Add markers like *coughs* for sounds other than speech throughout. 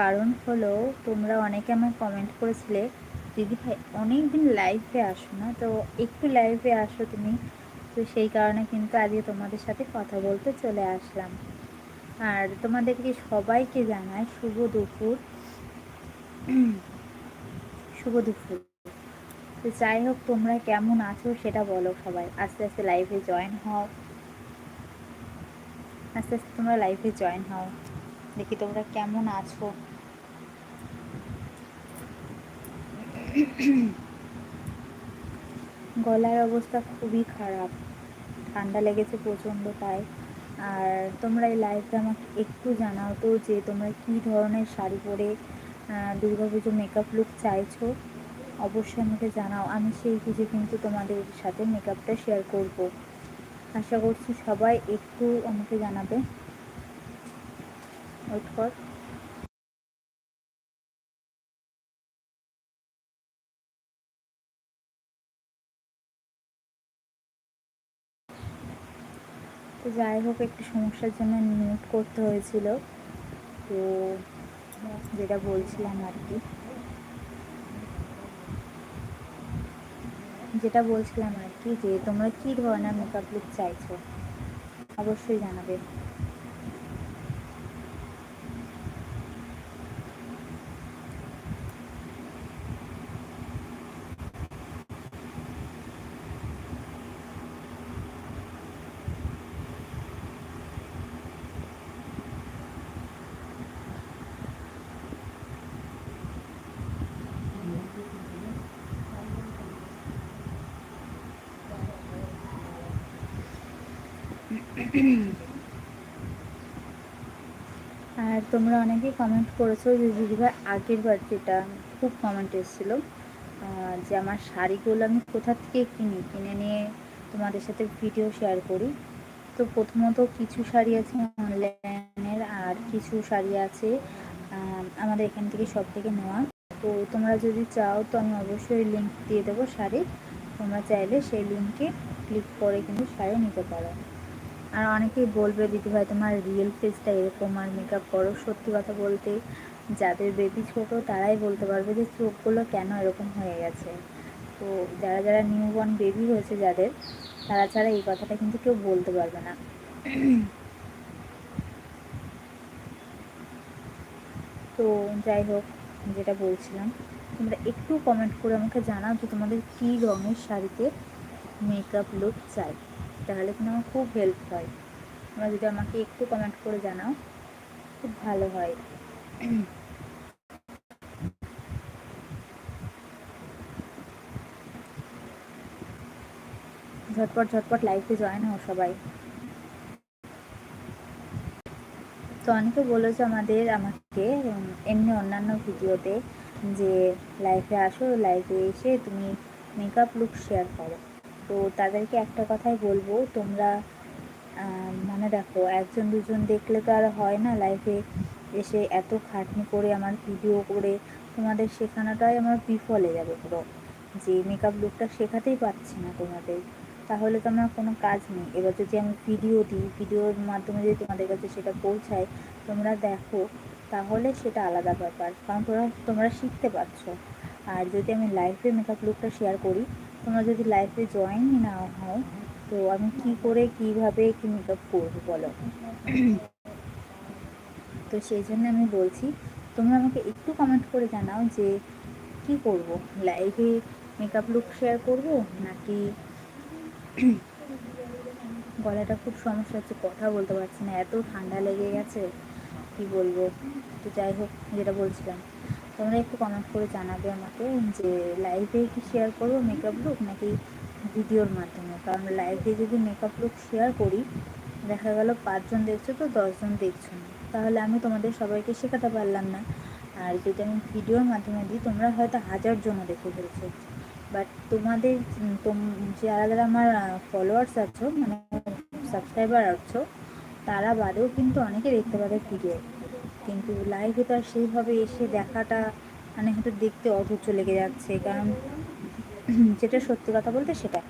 কারণ হলো, তোমরা অনেকে আমায় কমেন্ট করেছিলে, দিদি ভাই অনেক দিন লাইভে আসো না, তো একটু লাইভে আসো তুমি। তো সেই কারণে কিন্তু আজকে তোমাদের সাথে কথা বলতে চলে আসলাম। আর তোমাদেরকে সবাইকে জানাই শুভ দুপুর। শুভ দুপুর। তো যাই হোক, তোমরা কেমন আছো সেটা বলো সবাই। আস্তে আস্তে লাইভে জয়েন হও। আস্তে আস্তে তোমরা লাইভে জয়েন হও। দেখি তোমরা কেমন আছো? গলার অবস্থা খুবই খারাপ। ঠান্ডা লেগেছে প্রচণ্ড তাই। আর তোমরা এই লাইভে আমাকে একটু জানাও তো যে তোমরা কী ধরনের শাড়ি পরে দুর্গাপুজো মেকআপ লুক চাইছো? অবশ্যই আমাকে জানাও। আমি সেই কিছু কিন্তু তোমাদের সাথে মেকআপটা শেয়ার করব। আশা করছি সবাই একটু আমাকে জানাবে। ওয়েট কর তো যাই হোক, একটু সমস্যার জন্য মিউট করতে হয়েছিল। তো যেটা বলছিলাম আর কি। যেটা বলছিলাম আর কি যে তোমরা কী ধরনের মেকআপ লুক চাইছো? অবশ্যই জানাবে। আর তোমরা অনেকেই কমেন্ট করেছ যে দিদিভাই আগের বার যেটা খুব কমেন্ট এসেছিল যে আমার শাড়িগুলো আমি কোথা থেকে কিনি? কিনে নিয়ে তোমাদের সাথে ভিডিও শেয়ার করি। তো প্রথমত কিছু শাড়ি আছে অনলাইনের আর কিছু শাড়ি আছে আমাদের এখান থেকে সব থেকে নেওয়া। তো তোমরা যদি চাও তো আমি অবশ্যই লিঙ্ক দিয়ে দেবো শাড়ির। তোমরা চাইলে সেই লিঙ্কে ক্লিক করে কিন্তু শাড়ি নিতে পারো। আর অনেকেই বলবে দিদিভাই তোমার রিয়েল ফেসটা এরকম আর মেকআপ করো। সত্যি কথা বলতে, যাদের বেবি ছোট, তারাই বলতে পারবে যে চোখগুলো কেন এরকম হয়ে গেছে। তো যারা যারা নিউ বর্ন বেবি হয়েছে যাদের, তারা ছাড়া এই কথাটা কিন্তু কেউ বলতে পারবে না। তো যাই হোক, যেটা বলছিলাম, তোমরা একটু কমেন্ট করে আমাকে জানাও যে তোমাদের কী রঙের শাড়িতে মেকআপ লুক চাই। তাহলে কিন্তু আমার খুব হেল্প হয়। তোমরা যদি আমাকে একটু কমেন্ট করে জানাও, খুব ভালো হয়। ঝটপট ঝটপট লাইফে জয়েন হও সবাই। তো অনেকে বলেছে আমাদের, আমাকে এমনি অন্যান্য ভিডিওতে যে লাইফে আসো লাইফে এসে তুমি মেকআপ লুক শেয়ার করো। তো তাদেরকে একটা কথাই বলব, তোমরা মানে দেখো একজন দুজন দেখলে তো আর হয় না লাইফে এসে এত খাটনি করে আমার ভিডিও করে, তোমাদের শেখানোটাই আমার বিফলে যাবে পুরো। যে মেকআপ লুকটা শেখাতেই পারছি না তোমাদের, তাহলে তো আমার কোনো কাজ নেই। এবার যদি আমি ভিডিও দিই ভিডিওর মাধ্যমে যদি তোমাদের কাছে সেটা পৌঁছায়, তোমরা দেখো, তাহলে সেটা আলাদা ব্যাপার। কারণ তোমরা তোমরা শিখতে পারছ। আর যদি আমি লাইফে মেকআপ লুকটা শেয়ার করি তোমরা যদি লাইফে জয়েনই না হও, তো আমি কি করে, কীভাবে কি মেকআপ করব বলো? তো সেই জন্য আমি বলছি, তোমরা আমাকে একটু কমেন্ট করে জানাও যে কি করব? লাইভে মেকআপ লুক শেয়ার করব, নাকি গলাটা খুব সমস্যা হচ্ছে, কথা বলতে পারছি না, এত ঠান্ডা লেগে গেছে, কি বলব? তো যাই হোক, যেটা বলছিলাম। তোমরা একটু কমেন্ট করে জানাবে আমাকে যে লাইভে কি শেয়ার করব মেকআপ লুক নাকি ভিডিওর মাধ্যমে? কারণ লাইভে যদি মেকআপ লুক শেয়ার করি, দেখা গেল পাঁচজন দেখছ তো, দশজন দেখছ না। তাহলে আমি তোমাদের সবাইকে শেখাতে পারলাম না। আর যদি আমি ভিডিওর মাধ্যমে দিই, তোমরা হয়তো হাজার জন্য দেখে ফেলছো। বাট তোমাদের যারা যারা আমার ফলোয়ার্স আছো মানে সাবস্ক্রাইবার আছো, তারা বাদেও কিন্তু অনেকে দেখতে পাবে ভিডিও কিন্তু লাইভে তো আর সেইভাবে এসে দেখাটা মানে হয়তো দেখতে অধৈর্য লেগে যাচ্ছে। কারণ যেটা সত্যি কথা বলতে সেটা,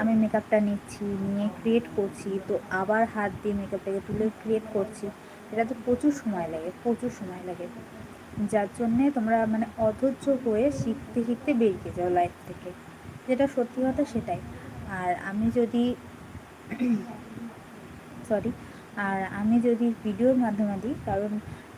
আমি মেকআপটা নিচ্ছি, নিয়ে ক্রিয়েট করছি, তো আবার হাত দিয়ে মেকআপটাকে তুলে ক্রিয়েট করছি। এটা তো প্রচুর সময় লাগে, প্রচুর সময় লাগে। যার জন্যে তোমরা মানে অধৈর্য হয়ে শিখতে শিখতে বেরিয়ে যাও লাইফ থেকে। যেটা সত্যি কথা সেটাই। আর আমি যদি *coughs* সরি আর আমি যদি ভিডিওর মাধ্যমে দিই, কারণ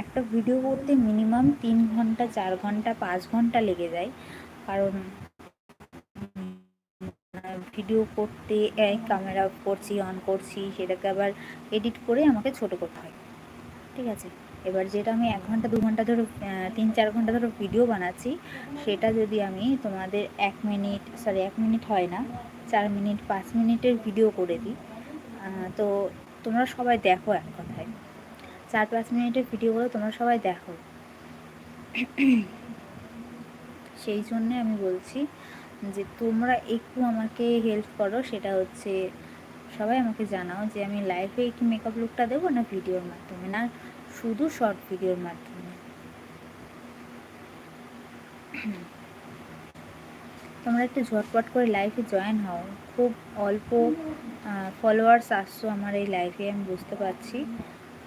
একটা ভিডিও করতে মিনিমাম তিন ঘণ্টা, চার ঘণ্টা, পাঁচ ঘণ্টা লেগে যায়। কারণ ভিডিও করতে ক্যামেরা করছি অন করছি, সেটাকে আবার এডিট করে আমাকে ছোট করতে হয়। ঠিক আছে? এবার যেটা আমি এক ঘণ্টা, দু ঘণ্টা ধরে তিন, চার ঘণ্টা ধরে ভিডিও বানাচ্ছি, সেটা যদি আমি তোমাদের এক মিনিট সরি এক মিনিট হয় না, চার মিনিট পাঁচ মিনিটের ভিডিও করে দিই। তো তোমরা সবাই দেখো এক কথায়। চার পাঁচ মিনিটের ভিডিওগুলো তোমরা সবাই দেখো। সেই জন্যে আমি বলছি যে তোমরা একটু আমাকে হেল্প করো, সেটা হচ্ছে সবাই আমাকে জানাও যে আমি লাইভে কি মেকআপ লুকটা দেবো না ভিডিওর মাধ্যমে, না শুধু শর্ট ভিডিওর মাধ্যমে? তোমরা একটু ঝটপট করে লাইভে জয়েন হও। খুব অল্প ফলোয়ার্স আসছো আমার এই লাইভে আমি বুঝতে পারছি।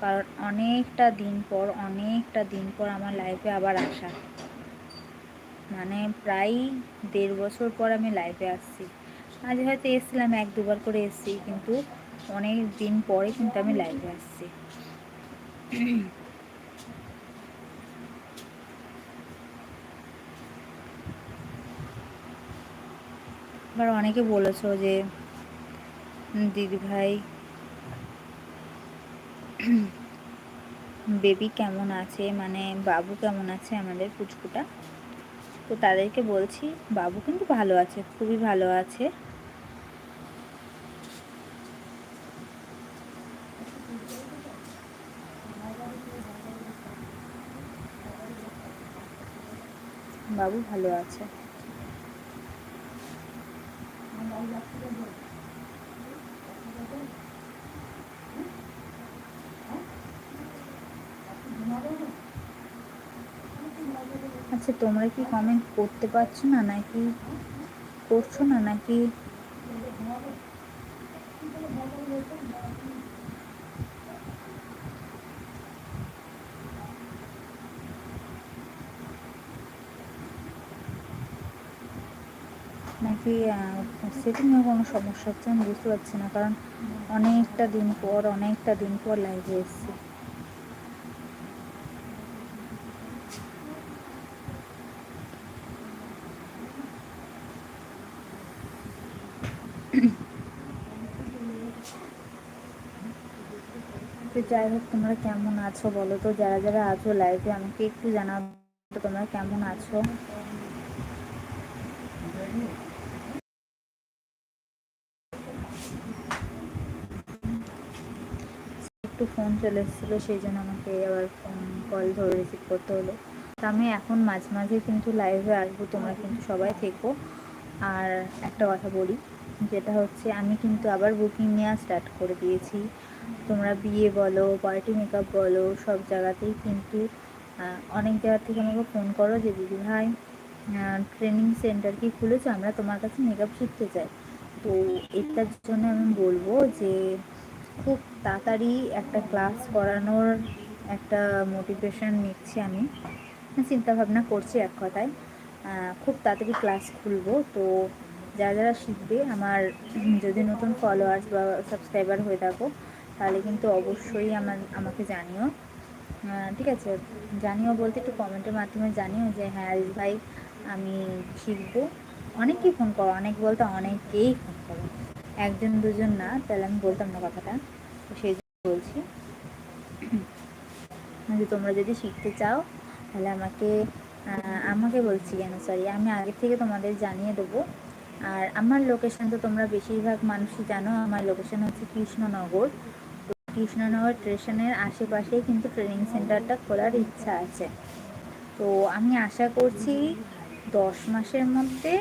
কারণ অনেকটা দিন পর, অনেকটা দিন পর আমার লাইফে আবার আসা। মানে প্রায় দেড় বছর পর আমি লাইফে আসছি। আজ হয়তো এসছিলাম, এক দুবার করে এসছি, কিন্তু অনেক দিন পরে কিন্তু আমি লাইভে আসছি। এবার অনেকে বলেছ যে দিদি ভাই বেবি কেমন আছে? মানে বাবু কেমন আছে আমাদের পুচকুটা? তো তাদেরকে বলছি, বাবু কিন্তু ভালো আছে, খুবই ভালো আছে। বাবু ভালো আছে। আচ্ছা তোমরা কি কমেন্ট করতে পারছ না, নাকি করছ না, নাকি? নাকি সেটিংয়ে কোনো সমস্যা হচ্ছে, আমি বুঝতে পারছি না, কারণ অনেকটা দিন পর, অনেকটা দিন পর লাইভে এসেছি। তো যাই হোক তোমরা কেমন আছো বলো তো? যারা যারা আছো লাইভে আমাকে একটু জানাব তোমরা কেমন আছো? একটু ফোন চলে এসেছিল, সেই জন্য আমাকে আবার ফোন কল ধরে রিসিভ করতে হলো। তা আমি এখন মাঝে মাঝে কিন্তু লাইভে আসব, তোমরা কিন্তু সবাই থেকো। আর একটা কথা বলি যেটা হচ্ছে আমি কিন্তু আবার বুকিং নেওয়া স্টার্ট করে দিয়েছি। তোমরা বিয়ে বলো পার্টি মেকআপ বলো, সব জায়গাতেই কিন্তু অনেক জায়গা থেকে আমাকে ফোন করো যে, দিদি ভাই ট্রেনিং সেন্টার কি খুলেছে? আমরা তোমার কাছে মেকআপ শিখতে চাই। তো এটার জন্য আমি বলব যে, খুব তাড়াতাড়ি একটা ক্লাস করানোর একটা মোটিভেশন নিচ্ছি আমি। চিন্তা ভাবনা করছি এক কথায়। খুব তাড়াতাড়ি ক্লাস খুলবো। তো যারা যারা শিখবে আমার যদি নতুন ফলোয়ার্স বা সাবস্ক্রাইবার হয়ে থাকো, তাহলে কিন্তু অবশ্যই আমার, আমাকে জানিও। ঠিক আছে? জানিও বলতে একটু কমেন্টের মাধ্যমে জানিও যে হ্যাঁ আরিস ভাই, আমি শিখব। অনেকেই ফোন করো, অনেক বলতে অনেকেই ফোন করো। একজন দুজন না, তাহলে আমি বলতাম না কথাটা। তো সেই জন্য বলছি। যে তোমরা যদি শিখতে চাও, তাহলে আমাকে আমাকে বলছি কেন? সরি আমি আগে থেকে তোমাদের জানিয়ে দেবো। আর আমার লোকেশান তো তোমরা বেশিরভাগ মানুষই জানো, আমার লোকেশান হচ্ছে কৃষ্ণনগর। তো কৃষ্ণনগর স্টেশনের আশেপাশেই কিন্তু ট্রেনিং সেন্টারটা খোলার ইচ্ছা আছে। তো আমি আশা করছি দশ মাসের মধ্যে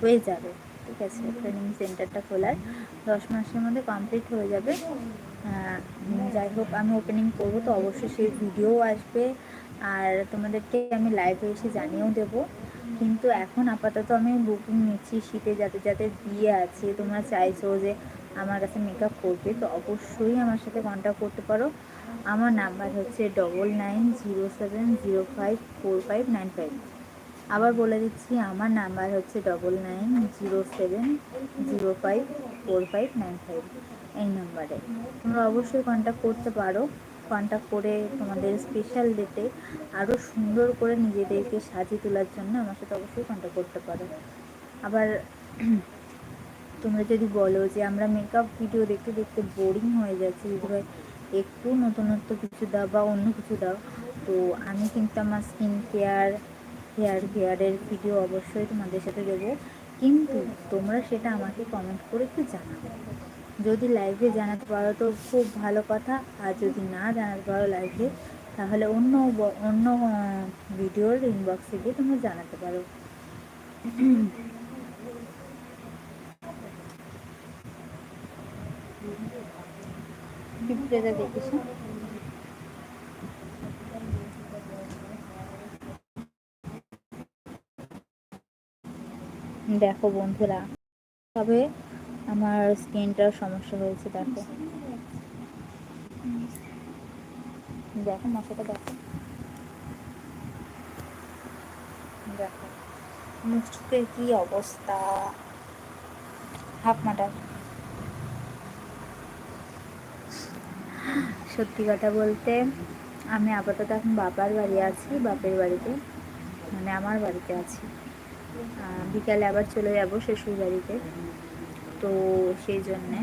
হয়ে যাবে, ঠিক আছে ট্রেনিং সেন্টারটা খোলার। দশ মাসের মধ্যে কমপ্লিট হয়ে যাবে। যাই হোক, আমি ওপেনিং করব তো অবশ্যই সেই ভিডিও আসবে। আর তোমাদেরকে আমি লাইভে এসে জানিয়েও দেবো। কিন্তু এখন আপাতত আমি বুকিং নিচ্ছি শীতে যাতে যাতে বিয়ে আছে। তোমরা চাইছো যে আমার কাছে মেকআপ করবে, তো অবশ্যই আমার সাথে কন্ট্যাক্ট করতে পারো। আমার নাম্বার হচ্ছে double nine zero seven zero five four five nine five আবার বলে দিচ্ছি, আমার নাম্বার হচ্ছে double nine zero seven zero five four five nine five এই নাম্বারে তোমরা অবশ্যই কন্ট্যাক্ট করতে পারো। কন্ট্যাক্ট করে তোমাদের স্পেশাল ডেতে আরও সুন্দর করে নিজেদেরকে সাজিয়ে তোলার জন্য আমার সাথে অবশ্যই কন্ট্যাক্ট করতে পারো। আবার *clears throat* তোমরা যদি বলো যে আমরা মেকআপ ভিডিও দেখতে দেখতে বোরিং হয়ে যাচ্ছি, যদি একটু নতুনত্ব কিছু দাও বা অন্য কিছু দাও, তো আমি কিন্তু আমার স্কিন কেয়ার হেয়ার কেয়ারের ভিডিও অবশ্যই তোমাদের সাথে দেবো। কিন্তু তোমরা সেটা আমাকে কমেন্ট করে একটু জানাবে যদি লাইভে জানাতে পারো তো খুব ভালো কথা। আর যদি না জানাতে পারো লাইভে তাহলে অন্য অন্য ভিডিওর ইনবক্সে গিয়ে তোমরা জানাতে পারো। দেখিস দেখো বন্ধুরা, তবে আমার স্কিনটার সমস্যা হয়েছে, দেখো। দেখো, মশাটা দেখো। দেখো মুখের কি অবস্থা? হাফ মাটার। সত্যি কথা বলতে, আমি আপাতত এখন বাবার বাড়ি আছি, বাপের বাড়িতে। মানে আমার বাড়িতে আছি। বিকালে আবার চলে যাব শ্বশুর বাড়িতে তো সেই জন্যে।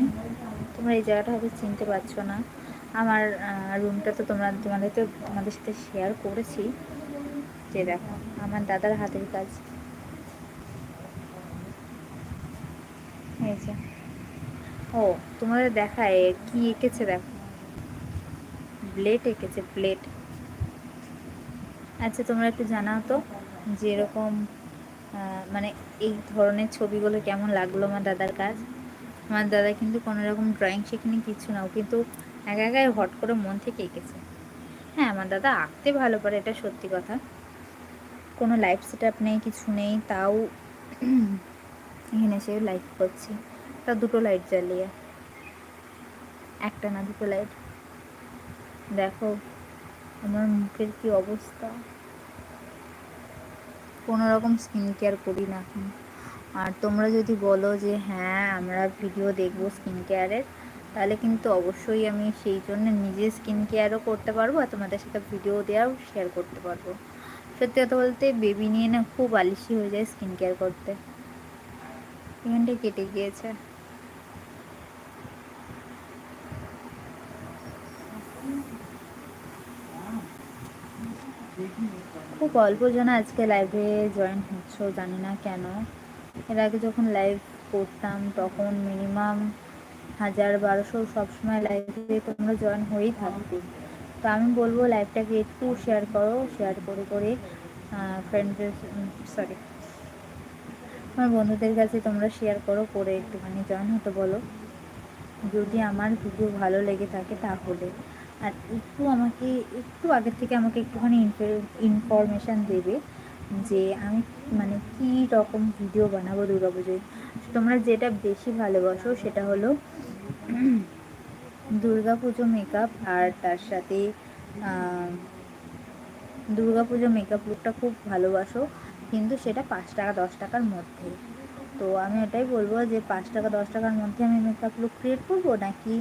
তোমরা এই জায়গাটা হয়তো চিনতে পারছ না। আমার রুমটা তো তোমরা, তোমাদের তো তোমাদের সাথে শেয়ার করেছি। যে দেখো, আমার দাদার হাতের কাজ। এই যে। ও, তোমাদের দেখায় কি এঁকেছে দেখো। ব্লেড এঁকেছে ব্লেড আচ্ছা তোমরা একটু জানাও তো যে এরকম মানে এই ধরনের ছবিগুলো কেমন লাগল আমার দাদার কাজ? আমার দাদা কিন্তু কোনো রকম ড্রয়িং শেখেনি, কিছু না। ও কিন্তু একা একাই হট করে মন থেকে এঁকেছে। হ্যাঁ আমার দাদা আঁকতে ভালো পারে এটা সত্যি কথা। কোনো লাইফ সেট আপ নেই, কিছু নেই, তাও এখানে এসে লাইট করছি। তা দুটো লাইট জ্বালিয়ে। একটা না দুটো লাইট দেখো, আমার মুখের কি অবস্থা। কোনো রকম স্কিন কেয়ার করি না এখন। আর তোমরা যদি বলো যে হ্যাঁ আমরা ভিডিও দেখব স্কিন কেয়ারের তাহলে কিন্তু অবশ্যই আমি সেই জন্য নিজে স্কিন কেয়ারও করতে পারব আর তোমাদের সাথে ভিডিও দেওয়াও শেয়ার করতে পারব। সত্যি কথা বলতে বেবি নিয়ে না খুব আলিসি হয়ে যায় স্কিন কেয়ার করতে। এখানটায় কেটে গিয়েছে। খুব অল্প জন আজকে লাইভে জয়েন হচ্ছ, জানি না কেন। এর আগে যখন লাইভ করতাম, তখন মিনিমাম হাজার বারোশো সবসময় লাইভে তোমরা জয়েন হয়েই থাকতে। তো আমি বলব লাইভটাকে একটু শেয়ার করো শেয়ার করে করে ফ্রেন্ডদের সরি আমার বন্ধুদের কাছে তোমরা শেয়ার করো, করে একটুখানি জয়েন হতে বলো। যদি আমার ভিডিও ভালো লেগে থাকে তাহলে। আর একটু আমাকে, একটু আগের থেকে আমাকে একটুখানি ইনফরমেশান দেবে যে আমি মানে কী রকম ভিডিও বানাবো দুর্গাপুজোয় তোমরা যেটা বেশি ভালোবাসো সেটা হলো *clears throat* দুর্গাপুজো মেকআপ আর তার সাথে দুর্গাপুজো মেকআপ লুকটা খুব ভালোবাসো। কিন্তু সেটা পাঁচ টাকা, দশ টাকার মধ্যে। তো আমি এটাই বলব যে পাঁচ টাকা, দশ টাকার মধ্যে আমি মেকআপ লুক ক্রিয়েট করব নাকি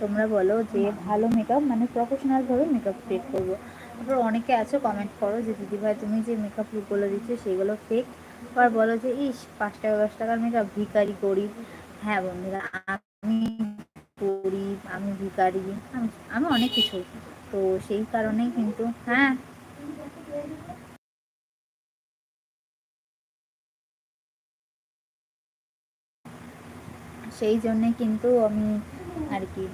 তোমরা বলো যে ভালো মেকআপ মানে প্রফেশনালভাবে মেকআপ ক্রিয়েট করব? তারপর অনেকে আছে কমেন্ট করো যে, দিদিভাই, তুমি যে মেকআপ লুকগুলো দিচ্ছ সেগুলো ফেক আবার বলো যে, ইস, পাঁচ টাকা, দশ টাকার মেকআপ ভিকারি গরিব হ্যাঁ বন্ধুরা, আমি গরিব আমি ভিকারি আমি আমি অনেক কিছু তো সেই কারণেই কিন্তু হ্যাঁ। সেই জন্যে কিন্তু আমি আর কি।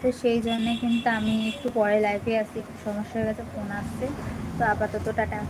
তো সেই জন্যে কিন্তু আমি একটু পরে লাইফে আসি একটু সমস্যা হয়ে গেছে ফোন আসছে। তো আপাতত টাটা।